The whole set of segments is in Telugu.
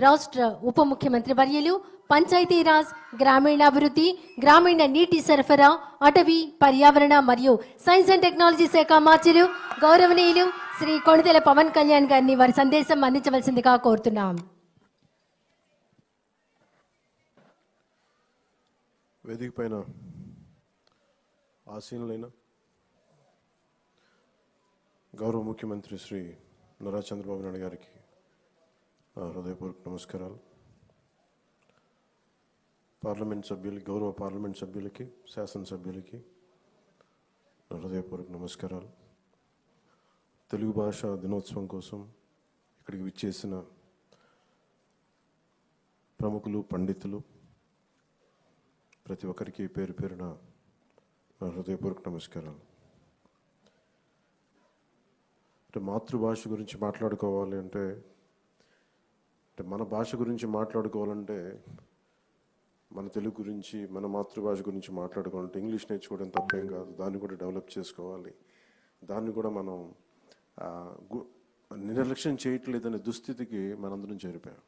రాష్ట్ర ఉప ముఖ్యమంత్రి వర్యులు పంచాయతీరాజ్ గ్రామీణాభివృద్ధి గ్రామీణ నీటి సరఫరా అటవీ పర్యావరణ మరియు సైన్స్ అండ్ టెక్నాలజీ శాఖ మార్చులు గౌరవనీయులు శ్రీ కొణిదెల పవన్ కళ్యాణ్ గారిని వారి సందేశం అందించవలసిందిగా కోరుతున్నాం. వేదిక పైన ఆసీనులైన గౌరవ ముఖ్యమంత్రి శ్రీ నారా చంద్రబాబు నాయుడు గారికి నా హృదయపూర్వక నమస్కారాలు. పార్లమెంట్ సభ్యులకి గౌరవ పార్లమెంట్ సభ్యులకి శాసనసభ్యులకి నా హృదయపూర్వక నమస్కారాలు. తెలుగు భాష దినోత్సవం కోసం ఇక్కడికి విచ్చేసిన ప్రముఖులు పండితులు ప్రతి ఒక్కరికి పేరు పేరున నా హృదయపూర్వక నమస్కారాలు. అంటే మాతృభాష గురించి మాట్లాడుకోవాలి అంటే అంటే మన భాష గురించి మాట్లాడుకోవాలంటే మన తెలుగు గురించి మన మాతృభాష గురించి మాట్లాడుకోవాలంటే ఇంగ్లీష్ నేర్చుకోవడం తప్పేం కాదు. దాన్ని కూడా డెవలప్ చేసుకోవాలి. దాన్ని కూడా మనం నిర్లక్ష్యం చేయట్లేదనే దుస్థితికి మనందరం చేరిపోయాం.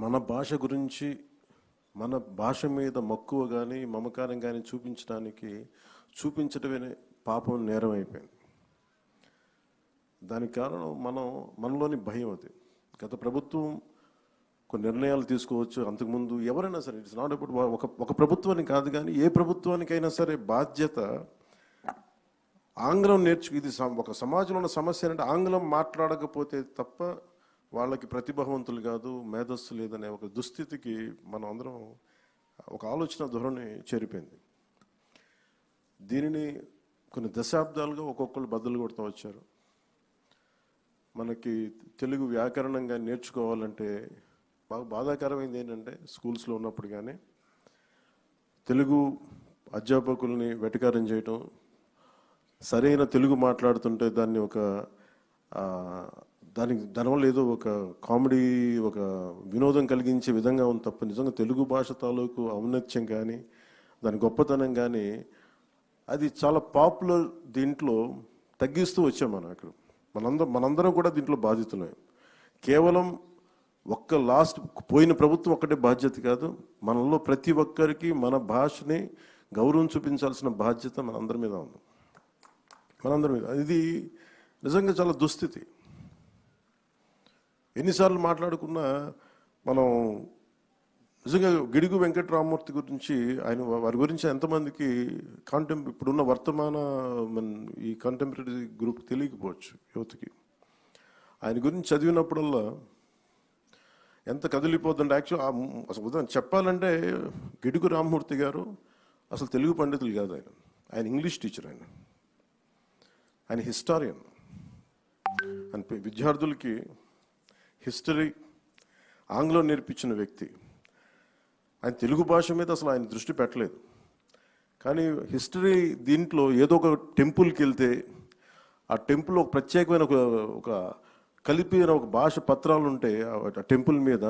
మన భాష గురించి మన భాష మీద మక్కువ కానీ మమకారం కానీ చూపించడానికి చూపించడమే పాపం నేరం అయిపోయింది. దానికి కారణం మనం మనలోని భయం అది. గత ప్రభుత్వం కొన్ని నిర్ణయాలు తీసుకోవచ్చు అంతకుముందు ఎవరైనా సరే ఇట్స్ నాట్ అబౌట్ ఒక ఒక ప్రభుత్వానికి కాదు కానీ ఏ ప్రభుత్వానికైనా సరే బాధ్యత ఆంగ్లం నేర్చు ఇది ఒక సమాజంలో ఉన్న సమస్య అంటే ఆంగ్లం మాట్లాడకపోతే తప్ప వాళ్ళకి ప్రతిభావంతులు కాదు మేధస్సు లేదనే ఒక దుస్థితికి మనం అందరం ఒక ఆలోచన ధోరణి చేరిపోయింది. దీనిని కొన్ని దశాబ్దాలుగా ఒక్కొక్కరు బద్దలు కొడుతూ వచ్చారు. మనకి తెలుగు వ్యాకరణంగా నేర్చుకోవాలంటే బాగా బాధాకరమైంది ఏంటంటే స్కూల్స్లో ఉన్నప్పుడు కానీ తెలుగు అధ్యాపకుల్ని వెటకారం చేయటం సరైన తెలుగు మాట్లాడుతుంటే దాన్ని ఒక దానికి దానివల్ల ఏదో ఒక కామెడీ ఒక వినోదం కలిగించే విధంగా ఉంది తప్ప నిజంగా తెలుగు భాష తాలూకు ఔన్నత్యం కానీ దాని గొప్పతనం కానీ అది చాలా పాపులర్ దీంట్లో తగ్గిస్తూ వచ్చాం మనం అక్కడ. మనందరం మనందరం కూడా దీంట్లో బాధితులమే కేవలం ఒక్క లాస్ట్ పోయిన ప్రభుత్వం ఒక్కటే బాధ్యత కాదు మనలో ప్రతి ఒక్కరికి మన భాషని గౌరవం చూపించాల్సిన బాధ్యత మనందరి మీద ఉంది. మనందరి మీద. ఇది నిజంగా చాలా దుస్థితి. ఎన్నిసార్లు మాట్లాడుకున్నా మనం నిజంగా గిడుగు వెంకటరామూర్తి గురించి ఆయన వారి గురించి ఎంతమందికి కాంటెం ఇప్పుడున్న వర్తమాన ఈ కంటెంపరీ గ్రూప్ తెలియకపోవచ్చు యువతకి. ఆయన గురించి చదివినప్పుడల్లా ఎంత కదిలిపోతుందంటే యాక్చువల్ అసలు ఉదాహరణ చెప్పాలంటే గిడుగు రామ్మూర్తి గారు అసలు తెలుగు పండితులు కాదు ఆయన. ఆయన ఇంగ్లీష్ టీచర్ ఆయన. ఆయన హిస్టారియన్. ఆయన విద్యార్థులకి హిస్టరీ ఆంగ్లం నేర్పించిన వ్యక్తి. ఆయన తెలుగు భాష మీద అసలు ఆయన దృష్టి పెట్టలేదు. కానీ హిస్టరీ దీంట్లో ఏదో ఒక టెంపుల్కి వెళ్తే ఆ టెంపుల్ ఒక ప్రత్యేకమైన ఒక ఒక కలిపిన ఒక భాష పత్రాలు ఉంటే ఆ టెంపుల్ మీద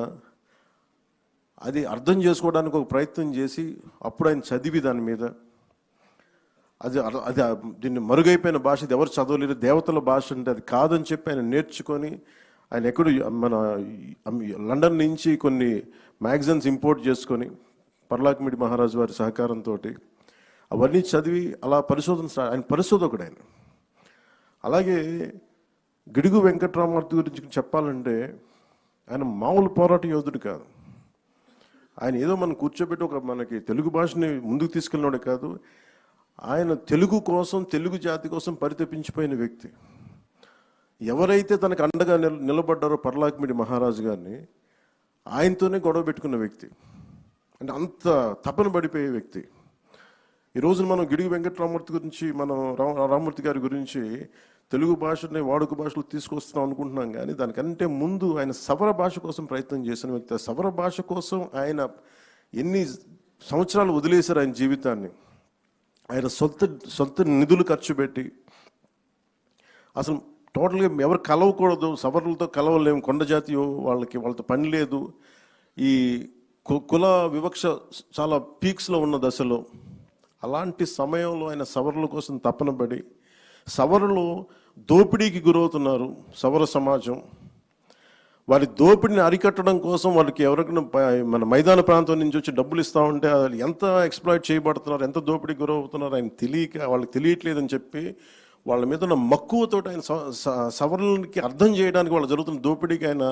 అది అర్థం చేసుకోవడానికి ఒక ప్రయత్నం చేసి అప్పుడు ఆయన చదివి దాని మీద. అది అది దీన్ని మరుగైపోయిన భాష ఇది ఎవరు చదవలేరు దేవతల భాష అంటే అది కాదని చెప్పి ఆయన నేర్చుకొని ఆయన ఎక్కడ మన లండన్ నుంచి కొన్ని మ్యాగజైన్స్ ఇంపోర్ట్ చేసుకొని పర్లాకిమిడి మహారాజు వారి సహకారంతో అవన్నీ చదివి అలా పరిశోధన ఆయన పరిశోధకుడు ఆయన. అలాగే గిడుగు వెంకట్రామూర్తి గురించి చెప్పాలంటే ఆయన మామూలు పోరాట యోధుడు కాదు. ఆయన ఏదో మనం కూర్చోబెట్టి ఒక మనకి తెలుగు భాషని ముందుకు తీసుకెళ్ళినోడే కాదు ఆయన తెలుగు కోసం తెలుగు జాతి కోసం పరితపించిపోయిన వ్యక్తి. ఎవరైతే తనకు అండగా నిల నిలబడ్డారో పర్లాకిమిడి మహారాజు గారిని ఆయనతోనే గొడవ పెట్టుకున్న వ్యక్తి. అంటే అంత తపన పడిపోయే వ్యక్తి. ఈ రోజున మనం గిడుగు వెంకటరామూర్తి గురించి మనం రా- రామూర్తి గారి గురించి తెలుగు భాషని వాడుక భాషలో తీసుకొస్తున్నాం అనుకుంటున్నాం కానీ దానికంటే ముందు ఆయన సవర భాష కోసం ప్రయత్నం చేసిన వ్యక్తి. సవర భాష కోసం ఆయన ఎన్ని సంవత్సరాలు వదిలేశారు ఆయన జీవితాన్ని. ఆయన సొంత సొంత నిధులు ఖర్చు పెట్టి అసలు టోటల్గా ఎవరు కలవకూడదు సవర్ణులతో కలవలేము. కొండ జాతి వాళ్ళకి వాళ్ళతో పని లేదు. ఈ కు- కుల వివక్ష చాలా పీక్స్లో ఉన్న దశలో అలాంటి సమయంలో ఆయన సవరుల కోసం తపన పడి సవరులు దోపిడీకి గురవుతున్నారు సవర సమాజం. వారి దోపిడిని అరికట్టడం కోసం వాళ్ళకి ఎవరికైనా మన మైదాన ప్రాంతం నుంచి వచ్చి డబ్బులు ఇస్తా ఉంటే వాళ్ళు ఎంత ఎక్స్ప్లాయిట్ చేయబడుతున్నారు ఎంత దోపిడీకి గురవుతున్నారు ఆయన తెలియక వాళ్ళకి తెలియట్లేదని చెప్పి వాళ్ళ మీద ఉన్న మక్కువతో ఆయన స- స- సవరణకి అర్థం చేయడానికి వాళ్ళు జరుగుతున్న దోపిడీకి ఆయన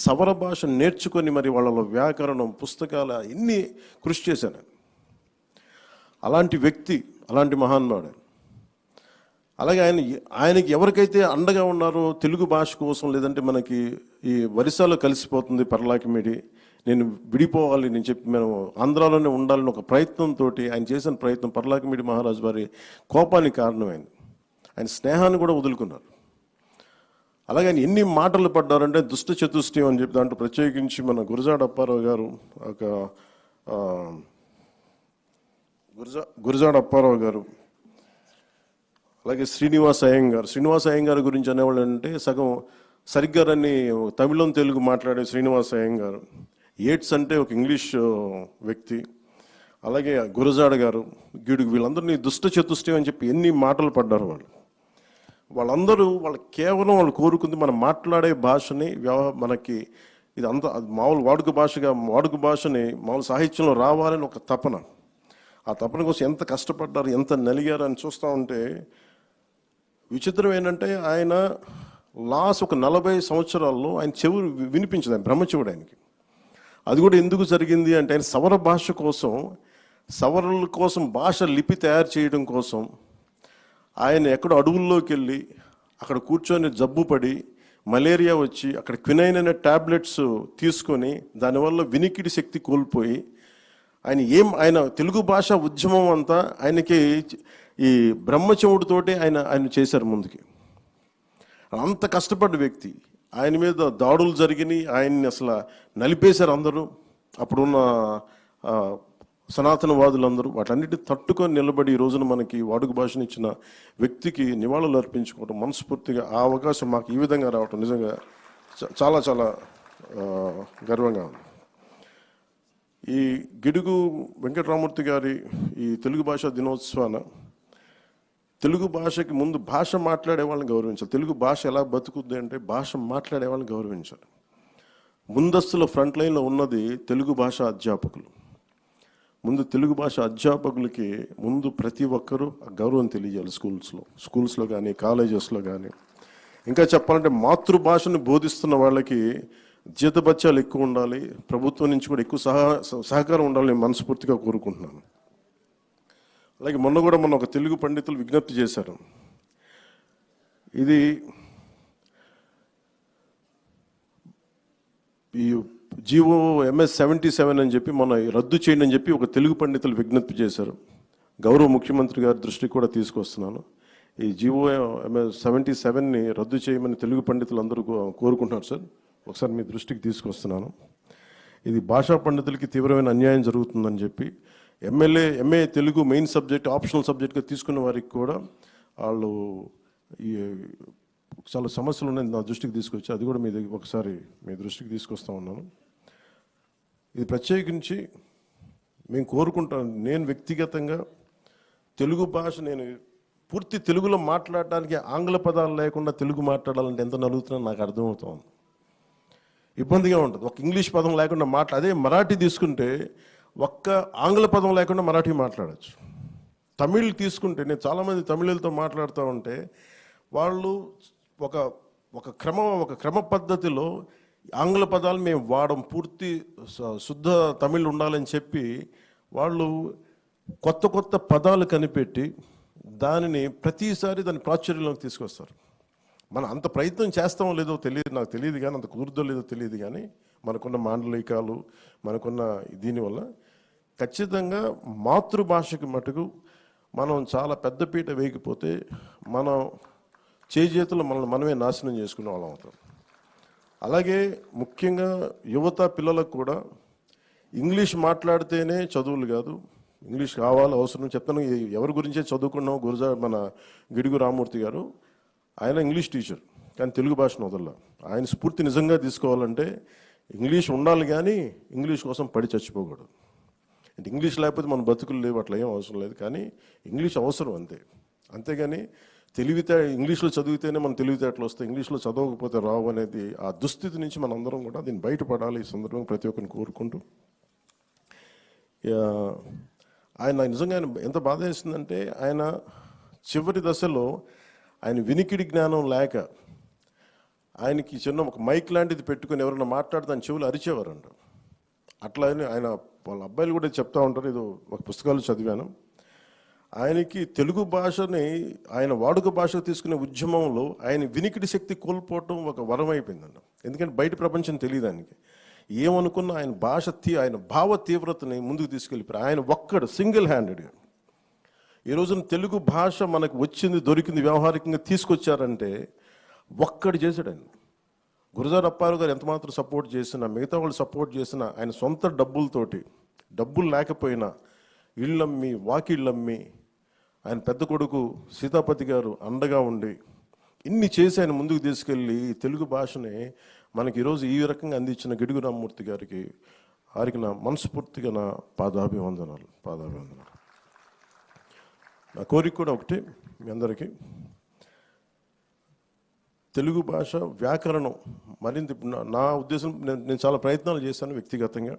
సవర భాష నేర్చుకొని మరి వాళ్ళలో వ్యాకరణం పుస్తకాలు ఎన్ని కృషి చేశాను అలాంటి వ్యక్తి అలాంటి మహాన్మాడు అలాగే ఆయన ఆయనకి ఎవరికైతే అండగా ఉన్నారో తెలుగు భాష కోసం లేదంటే మనకి ఈ వరిసాలో కలిసిపోతుంది పర్లాకిమిడి నేను విడిపోవాలి నేను చెప్పి మేము ఆంధ్రాలోనే ఉండాలని ఒక ప్రయత్నంతో ఆయన చేసిన ప్రయత్నం పర్లాకిమిడి మహారాజు వారి కోపానికి కారణమైంది. ఆయన స్నేహాన్ని కూడా వదులుకున్నారు. అలాగే ఆయన ఎన్ని మాటలు పడ్డారంటే దుష్ట చతుష్టయం అని చెప్పి దాంట్లో ప్రత్యేకించి మన గురజాడ అప్పారావు గారు ఒక గురజా గురజాడ అప్పారావు గారు అలాగే శ్రీనివాస్ అయ్యంగారు శ్రీనివాస్ అయ్యంగార్ గురించి అనేవాళ్ళు అంటే సగం సరిగ్గా రన్ని తమిళం తెలుగు మాట్లాడే శ్రీనివాస్ అయ్యంగారు ఏట్స్ అంటే ఒక ఇంగ్లీష్ వ్యక్తి. అలాగే గురజాడ గారు గీడుగు వీళ్ళందరినీ దుష్ట చతుష్టయం అని చెప్పి ఎన్ని మాటలు పడ్డారు వాళ్ళు. వాళ్ళందరూ వాళ్ళు కేవలం వాళ్ళు కోరుకుంది మనం మాట్లాడే భాషని వ్యవహ మనకి ఇది అంత మామూలు వాడుక భాషగా వాడుక భాషని మామూలు సాహిత్యంలో రావాలని ఒక తపన. ఆ తపన కోసం ఎంత కష్టపడ్డారు ఎంత నలిగారు అని చూస్తూ ఉంటే విచిత్రం ఏంటంటే ఆయన లాస్ట్ ఒక నలభై సంవత్సరాల్లో ఆయన చెవు వినిపించింది ఆయన బ్రహ్మచెవుడు ఆయనకి. అది కూడా ఎందుకు జరిగింది అంటే ఆయన సవర భాష కోసం సవరల కోసం భాష లిపి తయారు చేయడం కోసం ఆయన ఎక్కడో అడవుల్లోకి వెళ్ళి అక్కడ కూర్చొని జబ్బు పడి మలేరియా వచ్చి అక్కడ క్వినైన్ అనే టాబ్లెట్స్ తీసుకొని దానివల్ల వినికిడి శక్తి కోల్పోయి ఆయన ఏం ఆయన తెలుగు భాష ఉద్యమం అంతా ఆయనకి ఈ బ్రహ్మచముడితోటి ఆయన ఆయన చేశారు ముందుకి. అంత కష్టపడ్డ వ్యక్తి. ఆయన మీద దాడులు జరిగినాయి. ఆయన్ని అసలు నలిపేశారు అందరూ. అప్పుడున్న సనాతనవాదులందరూ వాటన్నిటి తట్టుకొని నిలబడి ఈ రోజున మనకి వాడుక భాషను ఇచ్చిన వ్యక్తికి నివాళులు అర్పించుకోవడం మనస్ఫూర్తిగా ఆ అవకాశం మాకు ఈ విధంగా రావటం నిజంగా చ- చాలా చాలా గర్వంగా ఉంది. ఈ గిడుగు వెంకటరామూర్తి గారి ఈ తెలుగు భాషా దినోత్సవాన తెలుగు భాషకి ముందు భాష మాట్లాడే వాళ్ళని గౌరవించాలి. తెలుగు భాష ఎలా బతుకుద్ది అంటే భాష మాట్లాడే వాళ్ళని గౌరవించాలి. ముందస్తులో ఫ్రంట్ లైన్లో ఉన్నది తెలుగు భాష అధ్యాపకులు. ముందు తెలుగు భాష అధ్యాపకులకి ముందు ప్రతి ఒక్కరూ ఆ గౌరవం తెలియజేయాలి స్కూల్స్లో. స్కూల్స్లో కానీ కాలేజెస్లో కానీ. ఇంకా చెప్పాలంటే మాతృభాషను బోధిస్తున్న వాళ్ళకి జీతభత్యాలు ఎక్కువ ఉండాలి. ప్రభుత్వం నుంచి కూడా ఎక్కువ సహా సహకారం ఉండాలని మనస్ఫూర్తిగా కోరుకుంటున్నాను. అలాగే మొన్న కూడా మొన్న ఒక తెలుగు పండితులు విజ్ఞప్తి చేశారు. ఇది ఈ జీవో ఎంఎస్ సెవెంటీ సెవెన్ అని చెప్పి మన రద్దు చేయండి అని చెప్పి ఒక తెలుగు పండితులు విజ్ఞప్తి చేశారు. గౌరవ ముఖ్యమంత్రి గారి దృష్టికి కూడా తీసుకొస్తున్నాను. ఈ జీవో ఎంఎస్ సెవెంటీ సెవెన్ని రద్దు చేయమని తెలుగు పండితులు అందరూ కోరుకుంటున్నారు సార్. ఒకసారి మీ దృష్టికి తీసుకొస్తున్నాను. ఇది భాషా పండితులకి తీవ్రమైన అన్యాయం జరుగుతుందని చెప్పి MLA MA Telugu main subject optional సబ్జెక్ట్గా తీసుకున్న వారికి కూడా వాళ్ళు ఈ చాలా సమస్యలు ఉన్నాయి నా దృష్టికి తీసుకొచ్చి అది కూడా మీ దగ్గర ఒకసారి మీ దృష్టికి తీసుకొస్తా ఉన్నాను. ఇది ప్రత్యేకించి మేము కోరుకుంటాం నేను వ్యక్తిగతంగా తెలుగు భాష నేను పూర్తి తెలుగులో మాట్లాడడానికి ఆంగ్ల పదాలు లేకుండా తెలుగు మాట్లాడాలంటే ఎంత నలుగుతున్నా నాకు అర్థమవుతోంది. ఇబ్బందిగా ఉంటుంది. ఒక ఇంగ్లీష్ పదం లేకుండా మాట్లా అదే మరాఠీ తీసుకుంటే ఒక్క ఆంగ్ల పదం లేకుండా మరాఠీ మాట్లాడచ్చు. తమిళ్ తీసుకుంటే నేను చాలామంది తమిళులతో మాట్లాడుతూ ఉంటే వాళ్ళు ఒక ఒక క్రమం ఒక క్రమ పద్ధతిలో ఆంగ్ల పదాలు మేము వాడం పూర్తి స- శుద్ధ తమిళ్ ఉండాలని చెప్పి వాళ్ళు కొత్త కొత్త పదాలు కనిపెట్టి దానిని ప్రతిసారి దాని ప్రాచుర్యంలోకి తీసుకొస్తారు. మనం అంత ప్రయత్నం చేస్తామో లేదో తెలియదు నాకు తెలియదు కానీ అంత కుదురుదో లేదో తెలియదు కానీ మనకున్న మాండలికాలు మనకున్న దీనివల్ల ఖచ్చితంగా మాతృభాషకి మటుకు మనం చాలా పెద్దపీట వేయకపోతే మనం చేజేతులు మనల్ని మనమే నాశనం చేసుకునే వాళ్ళం అవుతాం. అలాగే ముఖ్యంగా యువత పిల్లలకు కూడా ఇంగ్లీష్ మాట్లాడితేనే చదువులు కాదు. ఇంగ్లీష్ కావాలి అవసరం చెప్తాను. ఎవరి గురించే చదువుకున్నాం గురుజా మన గిడుగు రామూర్తి గారు? ఆయన ఇంగ్లీష్ టీచర్ కానీ తెలుగు భాషను వదల ఆయన స్ఫూర్తి నిజంగా తీసుకోవాలంటే ఇంగ్లీష్ ఉండాలి కానీ ఇంగ్లీష్ కోసం పడి చచ్చిపోకూడదు. అంటే ఇంగ్లీష్ లేకపోతే మన బతుకులు లేవు అట్లా ఏం అవసరం లేదు. కానీ ఇంగ్లీష్ అవసరం అంతే. అంతేగాని తెలివితే ఇంగ్లీష్లో చదివితేనే మన తెలివితేటలు వస్తాయి? ఇంగ్లీష్లో చదవకపోతే రావు అనేది ఆ దుస్థితి నుంచి మనందరం కూడా దీన్ని బయటపడాలి ఈ సందర్భంగా ప్రతి ఒక్కరిని కోరుకుంటూ. ఆయన నిజంగా ఆయన ఎంత బాధ వేసిందంటే ఆయన చివరి దశలో ఆయన వినికిడి జ్ఞానం లేక ఆయనకి చిన్న ఒక మైక్ లాంటిది పెట్టుకుని ఎవరైనా మాట్లాడితే ఆయన చెవులు అరిచేవారంట. అట్లా అని ఆయన వాళ్ళ అబ్బాయిలు కూడా చెప్తా ఉంటారు. ఇది ఒక పుస్తకాలు చదివాను. ఆయనకి తెలుగు భాషని ఆయన వాడుక భాష తీసుకునే ఉద్యమంలో ఆయన వినికిడి శక్తి కోల్పోవటం ఒక వరం అయిపోయిందండి ఎందుకంటే బయట ప్రపంచం తెలియదు ఆయనకి. ఏమనుకున్న ఆయన భాష తీ ఆయన భావ తీవ్రతని ముందుకు తీసుకెళ్ళిపోయారు ఆయన ఒక్కడు సింగిల్ హ్యాండెడ్గా ఈ రోజున తెలుగు భాష మనకు వచ్చింది దొరికింది వ్యవహారికంగా తీసుకొచ్చారంటే ఒక్కడు చేశాడు ఆయన. గురుజార్ అప్పారు గారు ఎంతమాత్రం సపోర్ట్ చేసినా మిగతా వాళ్ళు సపోర్ట్ చేసినా ఆయన సొంత డబ్బులతోటి డబ్బులు లేకపోయినా ఇళ్ళమ్మి వాకిళ్ళమ్మి ఆయన పెద్ద కొడుకు సీతాపతి గారు అండగా ఉండి ఇన్ని చేసి ఆయన ముందుకు తీసుకెళ్ళి తెలుగు భాషని మనకి ఈరోజు ఈ రకంగా అందించిన గిడుగు రామ్మూర్తి గారికి వారికి నా మనస్ఫూర్తిగా నా పాదాభివందనాలు పాదాభివందనాలు. నా కోరిక కూడా ఒకటి మీ అందరికీ. తెలుగు భాష వ్యాకరణం మరింత ఇప్పుడు నా- నా ఉద్దేశం నేను నేను చాలా ప్రయత్నాలు చేశాను వ్యక్తిగతంగా.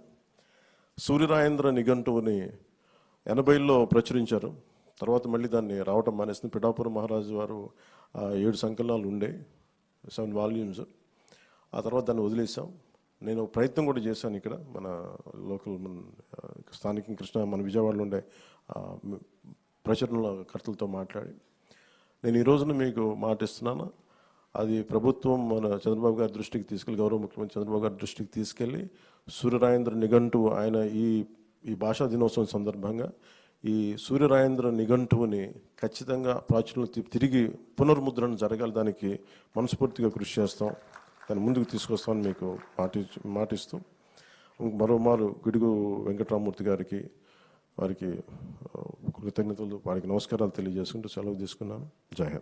సూర్యరాయేంద్ర నిఘంటువుని ఎనభైలో ప్రచురించారు. తర్వాత మళ్ళీ దాన్ని రావటం మానేస్తుంది పిఠాపురం మహారాజు వారు ఏడు సంకలనాలు ఉండే సెవెన్ వాల్యూమ్స్. ఆ తర్వాత దాన్ని వదిలేసాం నేను ఒక ప్రయత్నం కూడా చేశాను ఇక్కడ మన లోకల్ మన స్థానిక కృష్ణ మన విజయవాడలో ఉండే ఆ, కర్తలతో మాట్లాడి నేను ఈ రోజున మీకు మాటిస్తున్నాను అది ప్రభుత్వం మన చంద్రబాబు గారి దృష్టికి తీసుకెళ్ళి గౌరవ ముఖ్యమంత్రి చంద్రబాబు గారి దృష్టికి తీసుకెళ్ళి సూర్యరాయేంద్ర నిఘంటు ఆయన ఈ ఈ భాషా దినోత్సవం సందర్భంగా ఈ సూర్యరాయేంద్ర నిఘంటువుని ఖచ్చితంగా ప్రాచుర్యం తిరిగి పునర్ముద్రణ జరగాలి దానికి మనస్ఫూర్తిగా కృషి చేస్తాం. దాన్ని ముందుకు తీసుకొస్తామని మీకు మాటి మాటిస్తూ మరోమారు గిడుగు వెంకటరామూర్తి గారికి వారికి కృతజ్ఞతలు వారికి నమస్కారాలు తెలియజేసుకుంటూ సెలవు తీసుకున్నాను. జై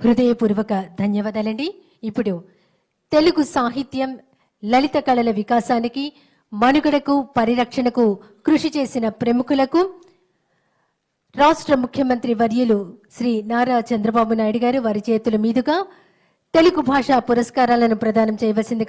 హృదయపూర్వక ధన్యవాదాలండి. ఇప్పుడు తెలుగు సాహిత్యం లలిత కళల వికాసానికి మనుగడకు పరిరక్షణకు కృషి చేసిన ప్రముఖులకు రాష్ట్ర ముఖ్యమంత్రి వర్యులు శ్రీ నారా చంద్రబాబు నాయుడు గారు వారి చేతుల మీదుగా తెలుగు భాషా పురస్కారాలను ప్రదానం చేయవలసింది